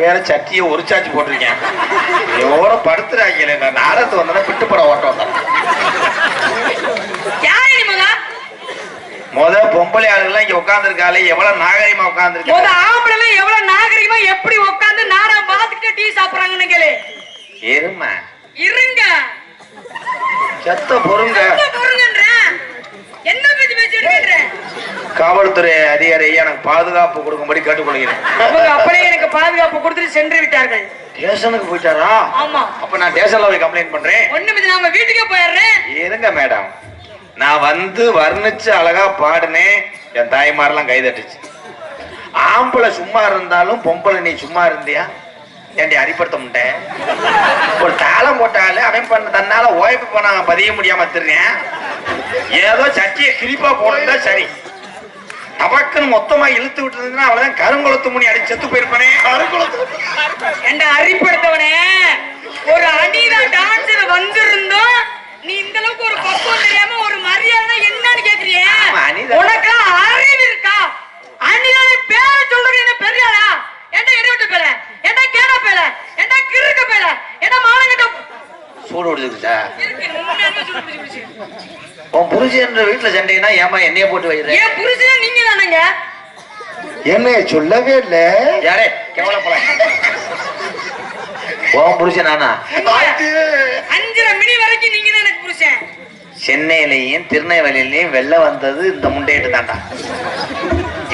வேற சட்டியை ஒரு சாச்சி போட்டிருக்கேன். எவ்வளோ படுத்துறாங்க நான் நாடகத்தை வந்தேன்னா பிட்டு படம் ஓட்ட வந்தேன். முத? முத பொம்பளை ஆளுங்கெல்லாம் இங்க உட்காந்துருக்காளே எவ்வளவு நாகரிகமா முத உட்காந்துருக்காங்க ஆம்பளை எவ்வளவு நாகரிகமா எப்படி உட்கார்ந்து நாடகம் பார்த்துக்கிட்டு டீ சாப்பிடுறாங்கன்னு கேளு. எருமை இருங்க. செத்த பொறுங்க. என்ன பேச்சு காவல்துறை அதிகாரி எனக்கு பாதுகாப்பு கொடுக்கும்படி கேட்டுக்கொள்கிறேன். அப்படியே பாதுகாப்பு கொடுத்துட்டு சென்று விட்டார்கள். ஸ்டேஷனுக்கு போயிட்டாரா? ஆமா. அப்ப நான் ஸ்டேஷன்ல போய் கம்ப்ளைண்ட் பண்றேன். ஒண்ணுமே நாம வீட்டுக்கே போயிடுறேன். இருங்க மேடம் நான் வந்து வர்ணிச்சு அழகா பாடுனேன். என் தாய்மாரெல்லாம் கைதட்டுச்சு. ஆம்பளை சும்மா இருந்தாலும் பொம்பளை நீ சும்மா இருந்தியா? ஏண்டி அடிப்படுத்த முட்டேன் ஒரு தாளம் போட்டாலே அவன் பண்ண தன்னால ஓய்வு பண்ண பதிய முடியாம திருறேன் ஏதோ சட்டியை கிளிப்பா போடுறதா சரி. டபக்குன்னு மொத்தமா இழுத்து விட்டுருந்தா அவ்வளவுதான் கருங்குளத்து முனி அடி செத்து போயிருப்பானே. கருங்குளத்து என்ன அறிப்படுத்தவனே ஒரு அடிதா டான்ஸ்ல வந்திருந்தோம் நீ இந்த அளவுக்கு ஒரு பக்குவம் தெரியாம ஒரு மரியாதை என்னன்னு கேக்குறியே. உனக்கு அறிவு இருக்கா? அனிதான பேரை சொல்றது என்ன பெரியாளா? என்ன எரிவிட்டு பேல? என்ன கேட பேல? என்ன கிறுக்க பேல? என்ன மானங்கிட்ட சூடு பிடிச்சு. உன் புருஷன் வீட்டுல சண்டைனா ஏமா என்னைய போட்டு வைக்கிறேன் ஏன் புருஷனே நீங்க தானங்க என்ன சொல்லவே இல்ல. யாரே? கேவலப்பட உன் புருஷன் நானா? அஞ்சரை மணி வரைக்கும் நீங்க தான் எனக்கு புருஷன். சென்னையிலையும் திருநெல்வேலியிலையும் வெள்ள வந்தது இந்த முண்டையிட்டு தான்டா.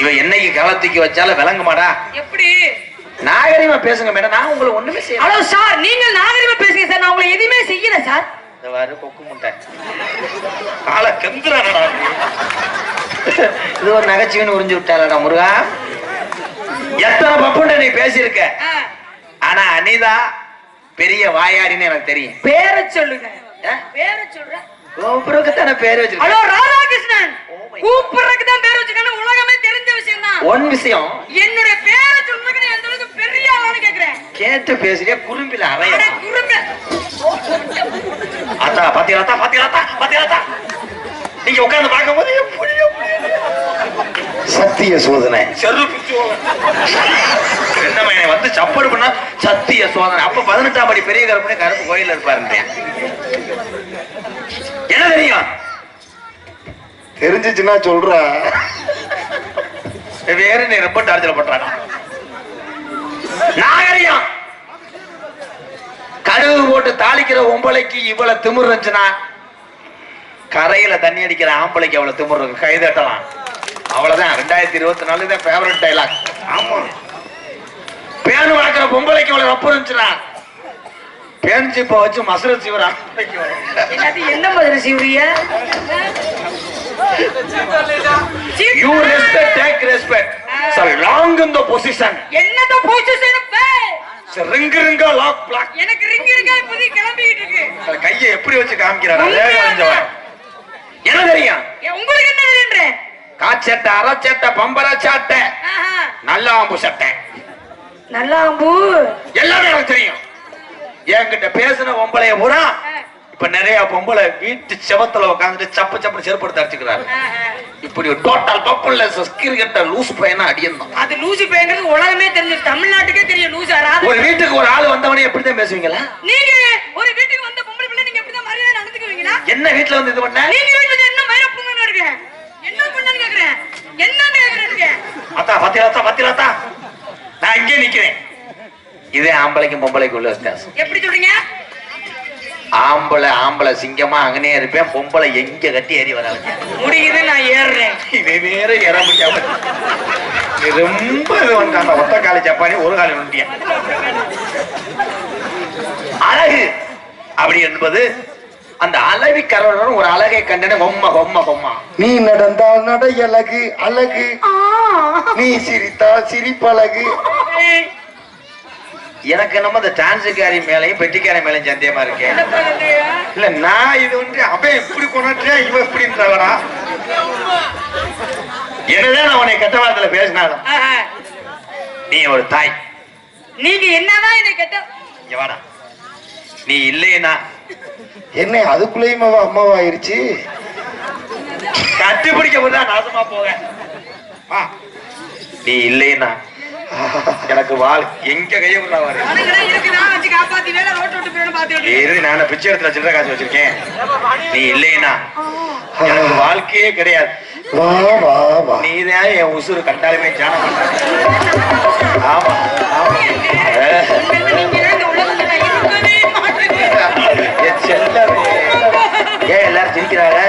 இவ என்னைக்கு காலத்துக்கு வச்சாலும் விளங்குமாடா எப்படி? நாகரிகமா பேசுங்க மேடம். நான் உங்களுக்கு ஒண்ணுமே செய்யல ஹலோ சார் நீங்க நாகரிகமா பேசுங்க சார். நான் உங்களை எதுவுமே செய்யல சார். இந்த வாரு கொக்கு முட்டை. ஆளை கெந்துறானடா இது ஒரு நகைச்சுவைன்னு உறிஞ்சு விட்டாலடா முருகா. எத்தனை பப்புண்ட நீ பேசியிருக்க? ஆனா அனிதா பெரிய வாயாடின்னு எனக்கு தெரியும். பேரை சொல்லுங்க? பேரை சொல்றேன். தானே பேர் வச்சிருக்க? ஹலோ ராதாகிருஷ்ணன். Oh. கூப்பிடுறதுக்கு தான் பேர் உலகமே தெரிஞ்ச விஷயம் தான் ஒன் விஷயம். என்னுடைய பேரை சொல்றதுக்கு நான் எந்த அளவுக்கு பெரிய கேக்குறேன். கேட்டு பேசுறியா? குறும்பில அறைய? குறும்ப. அத்தா பாத்தீங்களா பாத்தீங்களா பாத்தீங்களா நீங்க உட்கார்ந்து பார்க்கும்போது எப்படி சத்திய சோதனை. செரு என்னம்மா என்னை வந்து சப்படு பண்ணா சத்திய சோதனை. அப்ப பதினெட்டாம் படி பெரிய கருப்பனே கருப்பு கோயில்ல இருப்பாருன்றேன் என்ன தெரியும்? தெரிஞ்சிச்சுன்னா சொல்றா. வேற நீ ரொம்ப டார்ச்சர் பண்றாங்க நாகரிகம். கடுகு போட்டு தாளிக்கிற ஒம்பளைக்கு இவ்வளவு திமிர் இருந்துச்சுன்னா கரையில தண்ணி அடிக்கிற ஆம்பளைக்கு அவ்வளவு திமிர் இருக்கு? கைதட்டலாம். அவ்வளவுதான். ரெண்டாயிரத்தி இருபத்தி நாலு தான் ஃபேவரட் டைலாக் ஆமா பேனு வளர்க்குற பொம்பளைக்கு அவ்வளவு ரப்பு இருந்துச்சுன்னா பேன் சிப்ப வச்சு மசுர சிவர் என்ன மாதிரி சிவரிய? You respect, take respect. So long in the position. என்னத்த பொசிஷன் ring lock block. எனக்கு ரிங் இருக்கு அந்த கையை எப்படி வச்சு காமிக்கிறாரு? வரைஞ்சவன். என்ன தெரியும்? உங்களுக்கு என்ன தெரியுன்ற காச்சட்டை அரைச்சட்டை பம்பர சாட்டை. நல்ல ஆம்பு சட்டை. நல்லா அம்பு எல்லாமே எனக்கு தெரியும். என்கிட்ட பேசின பொம்பளைய பூரா இப்ப நிறைய பொம்பளை வீட்டு செவத்துல உட்காந்துட்டு சப்பு சப்பு செருப்படுத்த அடிச்சுக்கிறாரு. இப்படி டோட்டல் பப்புல கிரிக்கெட்ட லூஸ் பையனா அடியணும். அது லூசு பேங்கிறது உலகமே தெரிஞ்சு தமிழ்நாட்டுக்கே தெரியும் ராதா ஒரு வீட்டுக்கு ஒரு ஆள் வந்தவனே எப்படிதான் பேசுவீங்களா? நீங்க ஒரு வீட்டுக்கு வந்த பொம்பளை பிள்ளை நீங்க எப்படிதான் மரியாதை நடந்துக்குவீங்களா? என்ன வீட்டுல வந்து இது பண்ண? நீங்க வீட்டுல என்ன மயிர பொண்ணுன்னு கேக்குறேன். என்னன்னு கேக்குறேன் அத்தா பத்திராத்தா பத்திராத்தா நான் இங்கே நிக்கிறேன். இதே ஆம்பளைக்கும் பொம்பளைக்கும் உள்ள வித்தியாசம். எப்படி சொல்றீங்க? ஆம்பளை ஆம்பளை சிங்கமா அங்கனே இருப்பேன். பொம்பளை எங்க கட்டி ஏறி வராங்க முடியுது நான் ஏறுறேன். இவன் வேற ஏற முடியாம. ரொம்ப. அந்த ஒத்த காலி ஜப்பானி ஒரு காலி நுண்டியன் அழகு. அப்படி என்பது அந்த அழவி கரவன் ஒரு அழகை கண்டன கொம்ம கொம்ம கொம்மா நீ நடந்தால் நடை அழகு. அழகு நீ சிரித்தால் சிரிப்பழகு. எனக்கு என்னமோ இந்த டான்ஸுக்காரி மேலையும் பெட்டிக்காரி மேலையும் சந்தேகமா இருக்கேன்? இல்ல நான் இது வந்து அவன் இப்படி கொண்டாட்டேன் இவன் இப்படின்றவனா என்னதான் நான் உன்னை கெட்ட வார்த்தையில பேசினாலும். நீ ஒரு தாய். நீங்க என்னதான் என்னை கேட்ட இங்க வாடா. நீ இல்லைன்னா என்ன அதுக்குள்ளேயும் அவ அம்மாவாயிருச்சு? கண்டுபிடிக்க போதா நாசமா போக வா. நீ இல்லைன்னா எனக்கு வாழ் எங்க கைய விடா வாரு? அவனுங்களே இருக்கு நான் வச்சு காப்பாத்தி வேலை ரோட்டு விட்டு போயிடும் பாத்து இரு நான் பிச்சை இடத்துல சில்லற காசு வச்சிருக்கேன். நீ இல்லைன்னா எனக்கு வாழ்க்கையே கிடையாது. வா வா வா. நீதான் என் உசுறு கண்டாலுமே தியானம் பண்ற. ஆமா ஆமா. ஏன் எல்லாரும் சிரிக்கிறாங்க.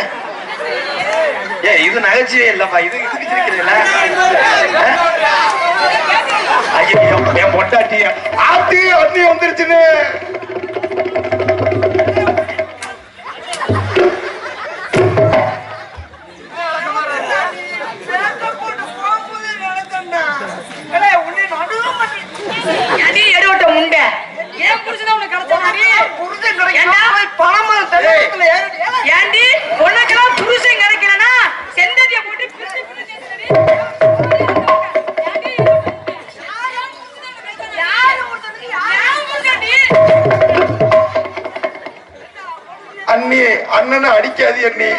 ஏ இது நகைச்சுவே இல்லப்பா. இது இதுக்கு சிரிக்கிறீங்களா ஐயோ என்- பொட்டாட்டி ஆத்தி அண்ணி வந்துருச்சுன்னு. அடி? ஏண்டா? உனக்கெல்லாம் புருஷன் கிடைக்கலனா? செந்ததிய போட்டு? அண்ணி அண்ணனை அடிக்காது அண்ணி.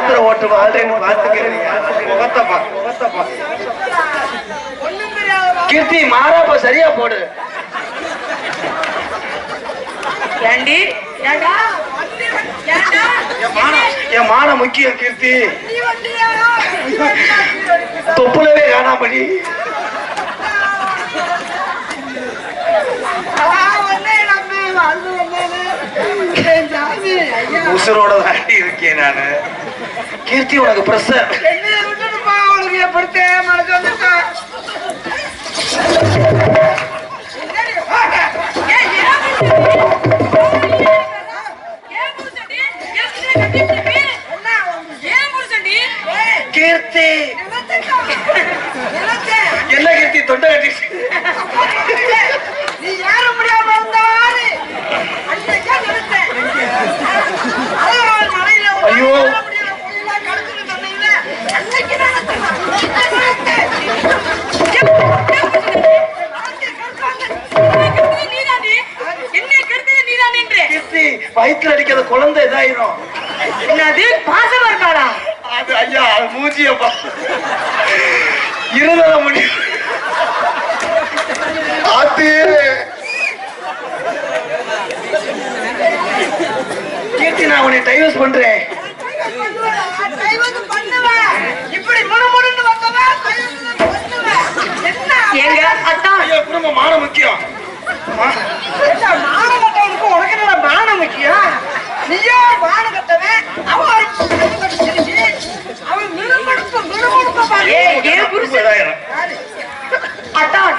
கல்லாக்கிட்டு மாத்திரை ஓட்டு வாழ்றேன்னு பாத்துக்கிறீங்க முகத்தப்பா முகத்தப்பா. ஒண்ணும் தெரியாத கீர்த்தி மாறாப்ப சரியா போடு. ஏண்டி? என் மானம் முக்கியம் கீர்த்தி. தொப்புலவே காணாமடி. நான் உசுரோட தாண்டி இருக்கேன் நானு. கீர்த்தி உனக்கு பிரஷர் உனக்கு மனசு என்ன கீர்த்தி. என்ன கீர்த்தி தொண்டை கட்டி நீ நிக்கிற குழந்தை இதாயிரும். என்னது? பாசமா இருக்காடா அது ஐயா அது மூச்சியப்பா இருதல முடி கீர்த்தி நான் உன்னை டைவர்ஸ் பண்றேன். இப்படி முழு முழுன்னு எங்க அத்தான் குடும்பம் மான முக்கியம். உனக்கு மானம் முக்கியம்? நீயே வானம் கட்டவன் அவன் ஒரு கட்டி தெரிஞ்சு அவன் மிருகப்படுத்த மிருகப்படுத்த பாரு. ஏ புருஷன் அட்டான்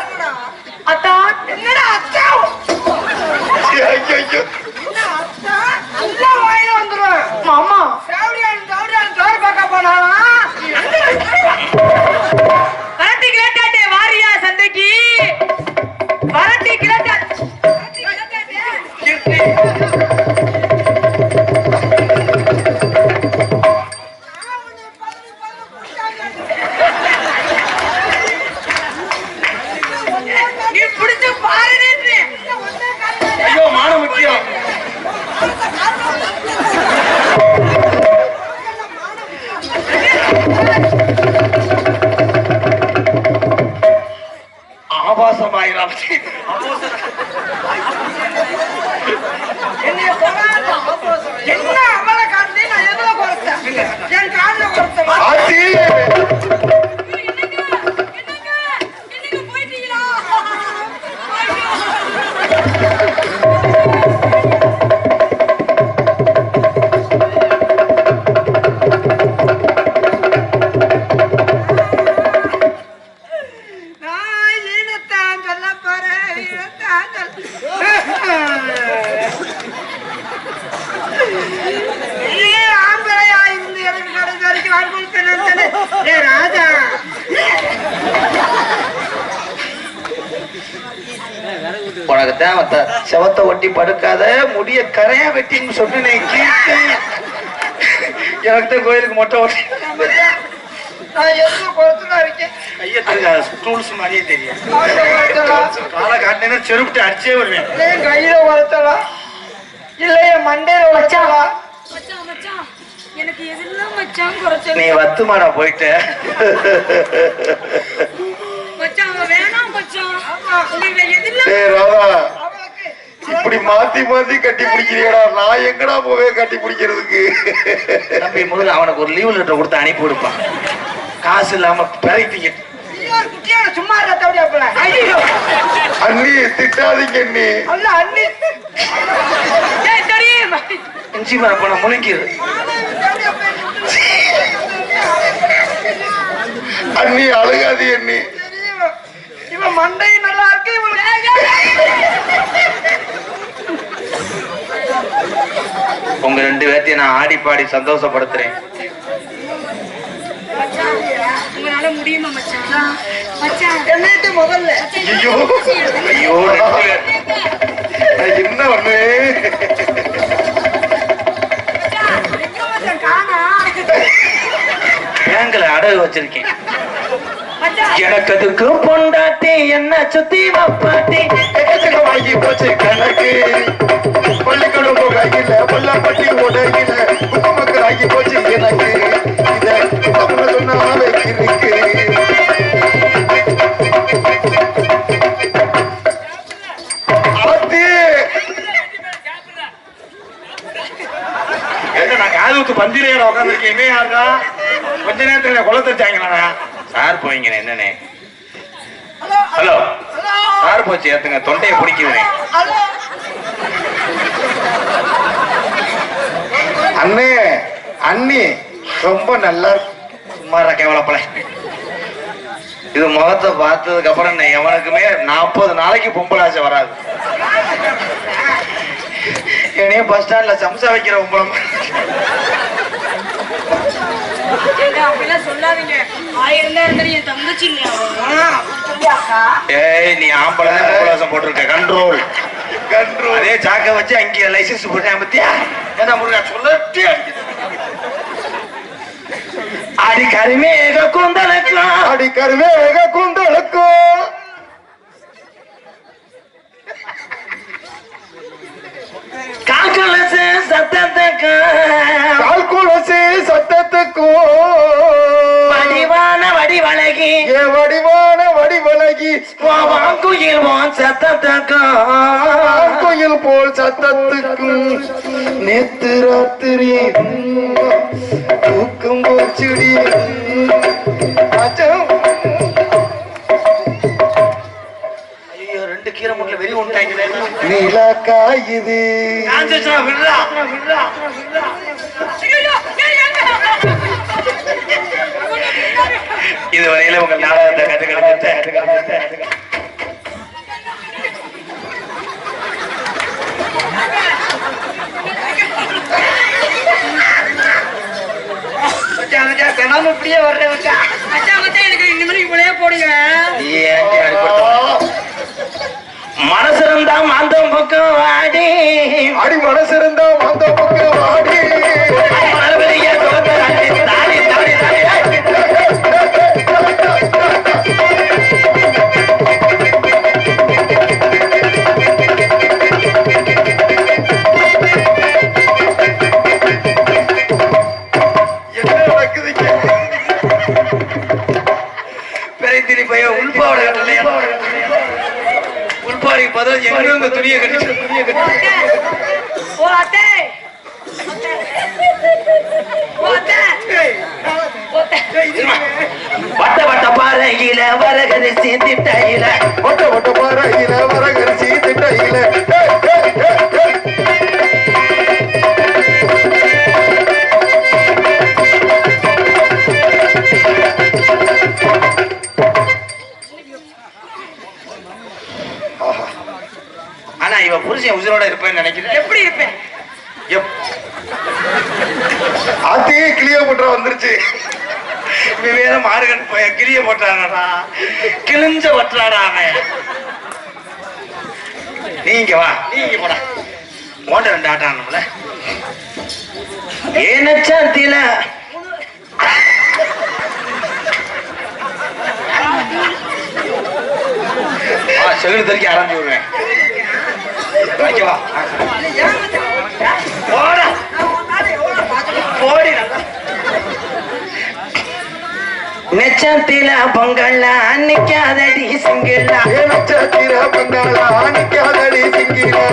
வெட்டின்னு சொன்னேன் எனக்கு தான் கோயிலுக்கு மொட்டை ஓட்டி. நான் எதுல குறைச்சுதான் இருக்கேன். கையத்துக்கு டூல்ஸ் மாதிரியே குறைச்சலா காலை காட்டினேன்னா செருப்பிட்டு அடிச்சே வருவேன். என் கையில குறைச்சலா இல்ல என் மண்டையில மச்சான் எனக்கு எதெல்லாம் மச்சான் குறைச்சல்? நீ வத்துமாடா போயிட்ட மச்சான் வேணாம் மச்சான். எதெல்லாம் இப்படி மாத்தி மாத்தி கட்டி பிடிக்கிறியடா நான் எங்கடா போவே கட்டி பிடிக்கிறதுக்கு? தம்பி முதல்ல அவனுக்கு ஒரு லீவ் லெட்டர் கொடுத்து அனுப்பி விடுப்பான் காசு இல்லாம பிறகு சும்மா அண்ணி திட்டாதீங்க அண்ணி. அண்ணி. இஞ்சி மரம் போன முழுங்கிரு அண்ணி அழுகாதி அண்ணி. இவன் மண்டை நல்லா இருக்கு உங்க ரெண்டு பேர்த்தையும் நான் ஆடி பாடி சந்தோஷப்படுத்துறேன். உங்களால முடியுமா மச்சான்? மச்சான். என்னட்டு முதல்ல. ஐயோ. ஐயோ என்ன ஒண்ணு பேங்க்ல அடகு வச்சிருக்கேன். எனக்கு அதுக்கு பொண்டாட்டி என்ன சுத்தி வப்பாட்டி. எக்கச்சக்கமாகி போச்சு கணக்கு. பள்ளிக்கூடம் கையில பல்லாப்பட்டி உடையில குப்பமக்கள் ஆகி போச்சு எனக்கு. இத இருக்கு என்ன நான் காதுக்கு பந்திரையோட உட்காந்துருக்கேன் யாருடா? கொஞ்ச நேரத்துல குளத்தை வச்சாங்களா சார் போய்ங்க என்னண்ணே? ஹலோ சார் போச்சு ஏத்துங்க தொண்டையை பிடிக்குதுனே அண்ணே அண்ணி ரொம்ப நல்லா. சும்மாரா கேவலப்பல இது முகத்தை பார்த்ததுக்கு அப்புறம் எவனுக்குமே நாற்பது நாளைக்கு பொம்பளை ஆசை வராது. என்னையும் பஸ் ஸ்டாண்ட்ல சம்சா வைக்கிற பொம்பளை அப்படிலாம் சொல்லாதீங்க. ஆயிரம் தான் இருந்தாலும் என் தங்கச்சி இல்லையா ஏய் நீ ஆம்பளை ஆசை போட்டிருக்க. கண்ட்ரோல் கன்று அதே சாக்க வச்சு அங்கே லைசன்ஸ் போட்டேன் பத்தியா என்ன முருகா சொல்லட்டே அடிக்குது. அடி கருமேக கூந்தலுக்கும். அடி கருவேக குந்தளுக்கும் காக்கலசு சத்தத்துக்கும் வடிவான வடிவழகி. ஏ வடிவான வடிவலகி வாங்குயில் வான் சத்தத்துக்கும் போல் சத்தத்துக்கும் நேத்து ராத்திரி தூக்கம் போச்சுடி. அச்சம். ஐயோ இதுவரையில உங்கள் நாடகத்தை கற்றுக்கிட்டு இப்படியே வர்றேன் எனக்கு மாதிரி இவ்வளவே போடுங்க. நீ ஏன்டி அடிபடுத்த? மனசு இருந்தா மாந்தம் பக்கம் வாடி. அடி மனசு புருஷன் உயிரோட இருப்பேன்னு நினைக்கிறேன். எப்படி இருப்பேன்? ஆத்தியே கிளியோமீட்டரா வந்துருச்சு. இவன் வேற மாறுகன் போய கிளிய போட்டானடா. கிழிஞ்ச வட்டாடா அவன். நீங்க வா. நீங்க போடா. ஓட்ட ரெண்டு ஆட்டானும்ல ஏனச்சாத்தில செகுடு தெறிக்க ஆரம்பிச்சு விடுவேன். வைக்கவா போடா போடி. நல்லா நெச்சத்தில பொங்கல்ல அன்னைக்காதடி சிங்கிலா ஏனச்சத்திர பங்காளா நிக்காதடி சிங்கிரா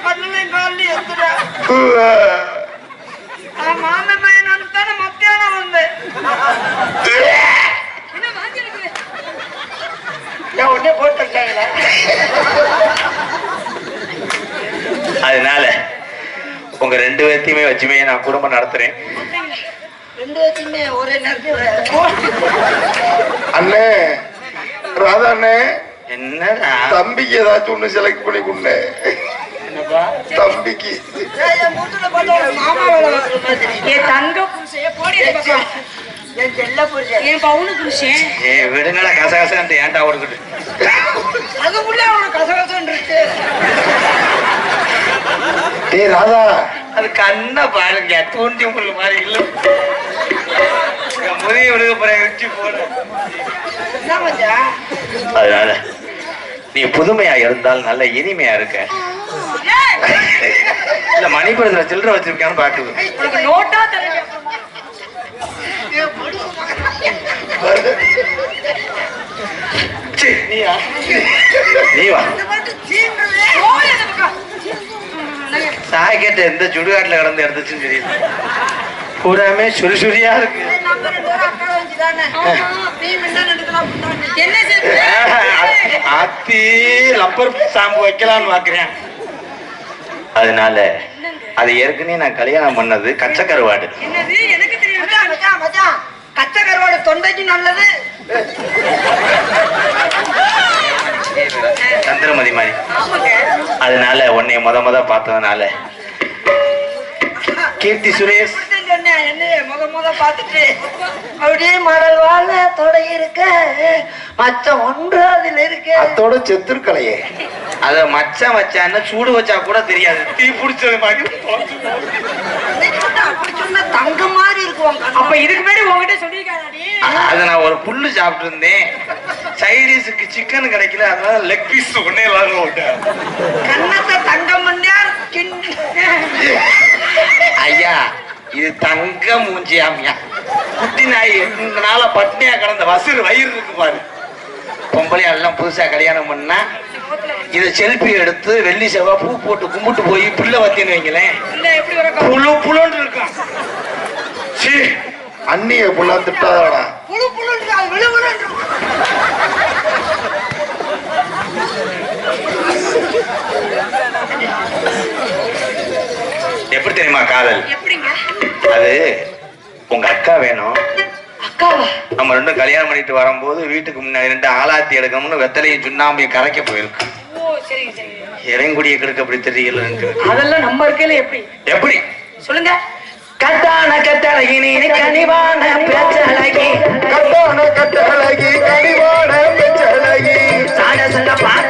எனக்கு மச்சான் கண்ணுலயும் கால்லயும் எத்துடா. பையன் மத்தியானம். என்ன வாந்தி ஏன் உடனே போட்டு வச்சாங்களா? அதனால உங்க ரெண்டு பேர்த்தையுமே வச்சுமே நான் குடும்பம் நடத்துறேன் ரெண்டு பேத்தையுமே ஒரே நேரத்துல அண்ணே ராதா அண்ணே என்னடா தம்பிக்கு ஏதாச்சும் ஒண்ணு செலக்ட் பண்ணி என்னப்பா தம்பிக்கு ஏய், என் தங்க புருஷன் போடி. என் செல்ல புருஷன். என் பவுனு புருஷன் ஏ விடுங்கடா கசகசன்ட்டு ஏன்டா ஓடுக்கிட்டு அதுக்குள்ள அவனுக்கு இருக்கு. ராதா அது கண்ணை பாருங்க தூண்டி முள் மாதிரி இல்ல முதிய விடுக போற வச்சு போட என்ன மச்சான்? அதனால நீ புதுமையா இருந்தால் நல்ல இனிமையா இருக்க. ஏய் பைப்படுத்துல சில்லறை வச்சிருக்கான்னு பாக்குது உனக்கு நோட்டா தரேன் சீ, நீயா? நீ வா ஓடி அந்த பக்கம். சாக்கெட்டு எந்த சுடுகாட்டுல கிடந்து எடுத்துச்சுன்னு தெரியல பூராமே சுரியா இருக்கு. அத்தி லப்பர் ஷாம்பு வைக்கலாம்னு பாக்குறேன். அதனால அது ஏற்கனவே நான் கல்யாணம் பண்ணது கச்ச கருவாடு. கச்சை கருவாடு தொண்டைக்கு நல்லது. சந்திரமதி மாதிரி. அதனால உன்னை முத முத பார்த்ததுனால. கீர்த்தி சுரேஷ். சொன்னேன். என்னைய முத முத பார்த்துட்டு அப்படியே மடல் வாழ தொடை இருக்க மச்சம் ஒன்று அதில் இருக்கு. அத்தோட செத்துருக்கலையே. அத மச்சான் மச்சான்னு சூடு வச்சா கூட தெரியாது. தீ பிடிச்சது மாதிரி மாதிரி இருக்குவாங்க அப்ப இதுக்கு முன்னாடி உங்ககிட்ட சொல்லியிருக்காடி அத நான் ஒரு புல்லு சாப்பிட்டு இருந்தேன் சைடிஸுக்கு சிக்கன் கிடைக்கல அதனால லெக் பீஸ் ஒன்னே எல்லாரும் விட்டேன் கண்ணத்தை தங்கம் ஐயா இது தங்க மூஞ்சியாமியா. குட்டி நாய் ரெண்டு நாளா பட்னியா கிடந்த வசூல் வயிறு இருக்கு பாரு. பொம்பளை எல்லாம் புதுசா கல்யாணம் பண்ணா இத செல்ஃபி எடுத்து வெள்ளி செவ்வாய் பூ போட்டு கும்பிட்டு போய் பிள்ளை வத்தின்னு வைங்களேன். புழு புழுன்னு இருக்கும் சீ, அண்ணிய புள்ளா திட்டாதாடா புழு புழு விழு விழுன்னு இருக்கும். எப்படி தெரியுமா காதல் எப்படிங்க அது உங்க அக்கா வேணும். அக்காவா? நம்ம ரெண்டும் கல்யாணம் பண்ணிட்டு வரும்போது வீட்டுக்கு முன்னாடி ரெண்டு ஆலாத்தி எடுக்கணும்னு வெத்தலையும் சுண்ணாம்பையும் கரைக்க போயிருக்கு. ஓ சரிங்க சரிங்க இளங்குடிய கெடுக்க அப்படி தெரியல அதெல்லாம் நம்ம இருக்கையில எப்படி? எப்படி? சொல்லுங்க. கட்டான கட்டழகி நீ கனிவான பேச்சழகி. கட்டான கட்டழகி கனிவான பெச்சழகி. சாட சண்ட பாக்குற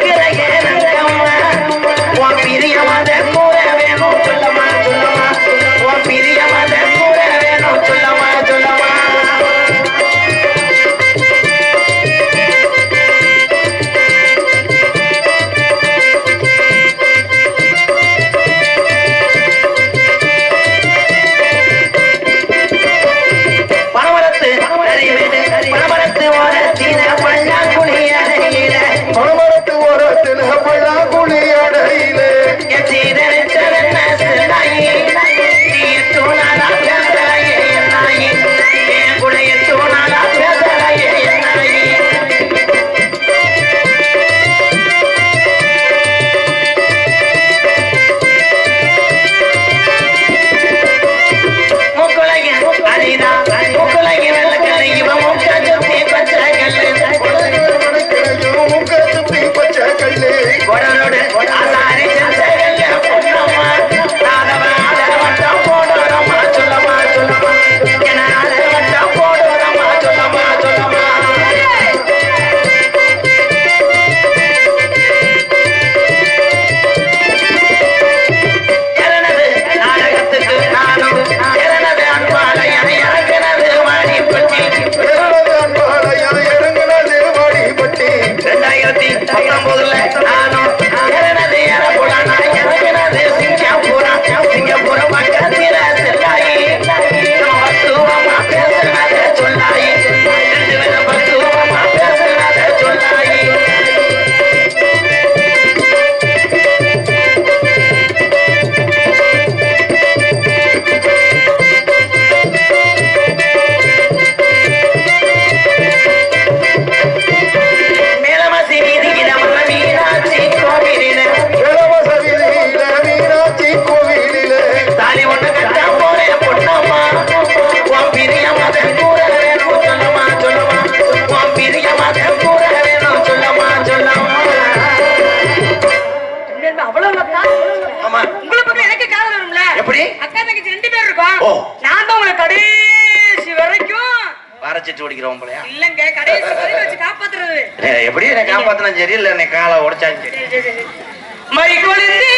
எப்படி என்னை காப்பாத்தினா சரி இல்ல என்னை காலை உடைச்சாலும் சரி மை கொழுந்தே